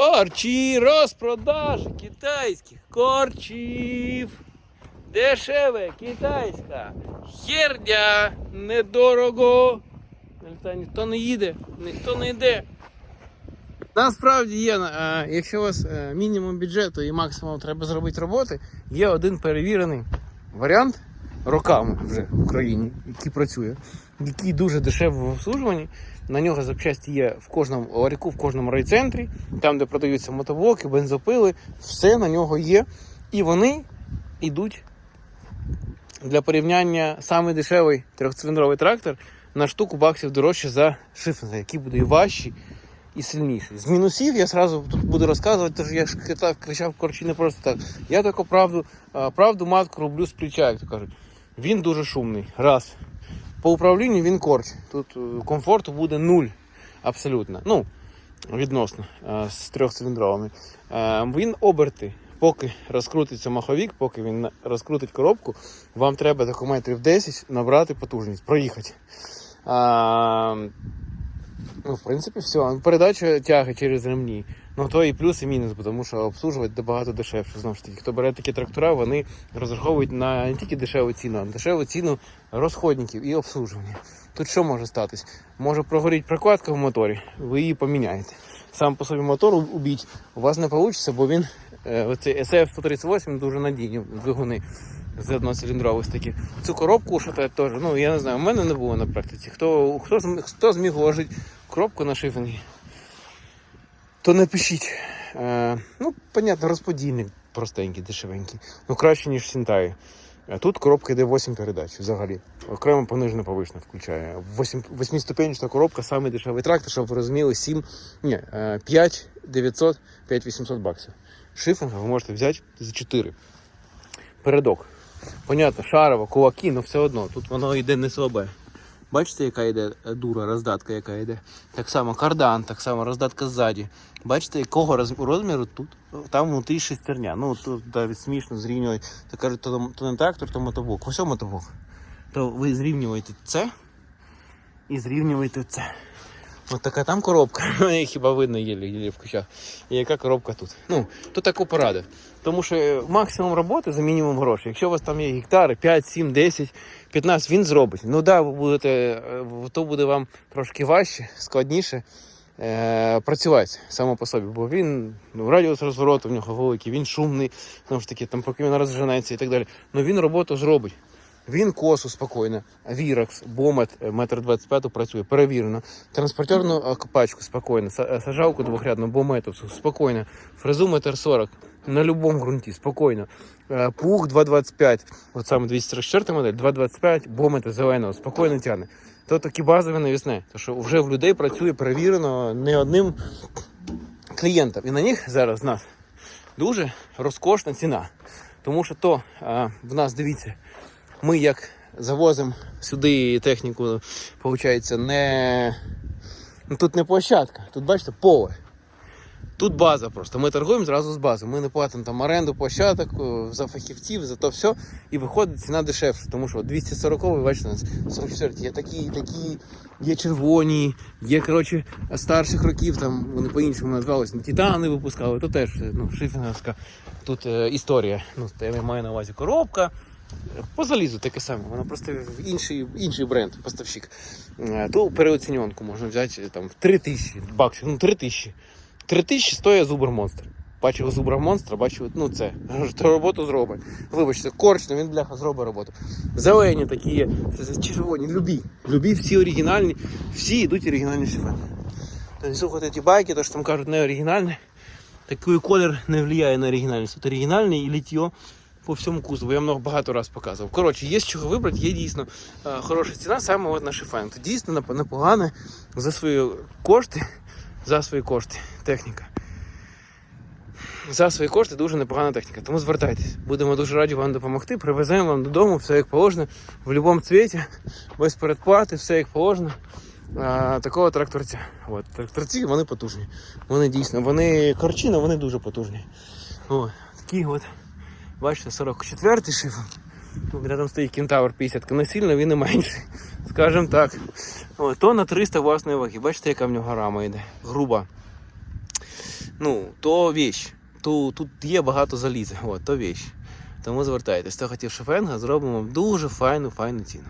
Корчі, розпродаж китайських корчів. Дешеве, китайська. Херня, недорого. Ніхто не їде, ніхто не йде. Насправді є, е, якщо у вас е, мінімум бюджету і максимум треба зробити роботи, є один перевірений варіант роками вже в Україні, який працює, який дуже дешевий в обслужуванні. На нього запчасті є в кожному ларіку, в кожному райцентрі, там, де продаються мотоблоки, бензопили, все на нього є. І вони йдуть для порівняння самий дешевий трьохциліндровий трактор на штуку баксів дорожче за шифінга, який буде і важчий, і сильніший. З мінусів я сразу тут буду розказувати, тож я ж кричав, кричав корчі не просто так. Я таку правду, правду матку роблю з плеча, як то кажуть. Він дуже шумний. Раз. По управлінню він корч. Тут е, комфорту буде нуль. Абсолютно. Ну, відносно е, з трьохциліндровими. Е, Він оберти. Поки розкрутиться маховік, поки він розкрутить коробку, вам треба таку метрів 10 набрати потужність, проїхати. А, ну, в принципі, все. Передача тяги через ремні. Ну, то і плюс, і мінус, тому що обслужувати набагато дешевше. Знову ж таки, хто бере такі трактора, вони розраховують на не тільки дешеву ціну, а на дешеву ціну розходників і обслужування. Тут що може статись? Може прогоріти прокладка в моторі, ви її поміняєте. Сам по собі мотор убіть, у вас не вийде, бо він е, оцей SF-138 дуже надійні двигуни з одноциліндрових такі. Цю коробку що теж, ну я не знаю, у мене не було на практиці. Хто, хто, хто зміг вложити коробку на шифінгі, то напишіть. Е, ну, понятно, розподільник простенький, дешевенький. Ну краще, ніж в Сінтаї. Тут коробка йде 8 передач взагалі. Окремо понижена повишена включає. 8, 8-ступенчата коробка, самий дешевий трактор, щоб ви розуміли, 7, ні, е, 5 900, 5 800 баксів. Шифінга ви можете взяти за 4. Передок. Понятно, шарово, кулаки, але все одно. Тут воно йде не слабе. Бачите, яка йде е, дура, роздатка, яка йде. Так само кардан, так само роздатка ззаді. Бачите, якого розміру тут? Там внутрі шестерня. Ну тут навіть смішно зрівнювати. Та кажуть, то, то не трактор, то мотоблок. Ось мотоблок. То ви зрівнюєте це і зрівнюєте це. Ось така там коробка. Хіба видно єлі-єлі в кущах. І яка коробка тут. Ну, то таку пораду. Тому що е, максимум роботи за мінімум грошей. Якщо у вас там є гектари 5, 7, 10, 15, він зробить. Ну да, ви будете, е, то буде вам трошки важче, складніше е, працювати само по собі, бо він ну, радіус розвороту в нього великий, він шумний, знову ж таки, там поки він розженеться і так далі. Ну він роботу зробить. Він косу спокійно, Віракс, Бомет, е, метр 25 працює, перевірено. Транспортерну е, пачку спокійно, е, сажалку двохрядну, Бометовську, спокійно. Фрезу метр 40 на будь-якому ґрунті, спокійно. Пух 2,25, от саме 244 модель, 2,25, Бомета зеленого, спокійно тягне. То такі базові навісне, то що вже в людей працює перевірено не одним клієнтом. І на них зараз в нас дуже розкошна ціна. Тому що то а, в нас, дивіться, ми як завозимо сюди техніку, виходить, не. Ну, тут не площадка, тут бачите поле. Тут база просто. Ми торгуємо зразу з бази. Ми не платимо там оренду площадок е, за фахівців, за то все. І виходить ціна дешевше. Тому що 240 бачите, у нас 44 є такі, такі, є червоні, є коротше, старших років, там вони по-іншому називалися. Титани випускали, то теж ну, шифінговська тут е, історія. Ну, я маю на увазі коробка. По залізу таке саме, воно просто інший, інший бренд, поставщик. Е, То переоцінюванку можна взяти там в 3 тисячі баксів, ну 3 тисячі. 3 тисячі стоїть Зубр Монстр. Бачив Зубра Монстра, бачив, ну це, то роботу зробить. Вибачте, корчно, він бляха зробить роботу. Зелені такі є, це- червоні, любі. Любі, всі оригінальні, всі йдуть оригінальні шифри. Тобто слухайте ті байки, то що там кажуть не оригінальні. Такий колір не впливає на оригінальність. От оригінальний і літьо по всьому кузову. Я много багато раз показував. Коротше, є з чого вибрати, є дійсно е, хороша ціна саме от на шифен. Це дійсно непогане за свої кошти, за свої кошти техніка. За свої кошти дуже непогана техніка. Тому звертайтесь. Будемо дуже раді вам допомогти. Привеземо вам додому все як положено, в будь-якому цвіті, без передплати, все як положено. А, такого тракторця. От, тракторці вони потужні. Вони дійсно, вони корчина, вони дуже потужні. О, такі от, бачите, 44-й шифр. Тут рядом стоїть кентавр 50, не сильно він і менший. Скажімо так. О, то на 300 власної ваги. Бачите, яка в нього рама йде. Груба. Ну, то віч. Ту, тут є багато заліза. От, то віч. Тому звертайтесь. Хто хотів шофенга, зробимо дуже файну, файну ціну.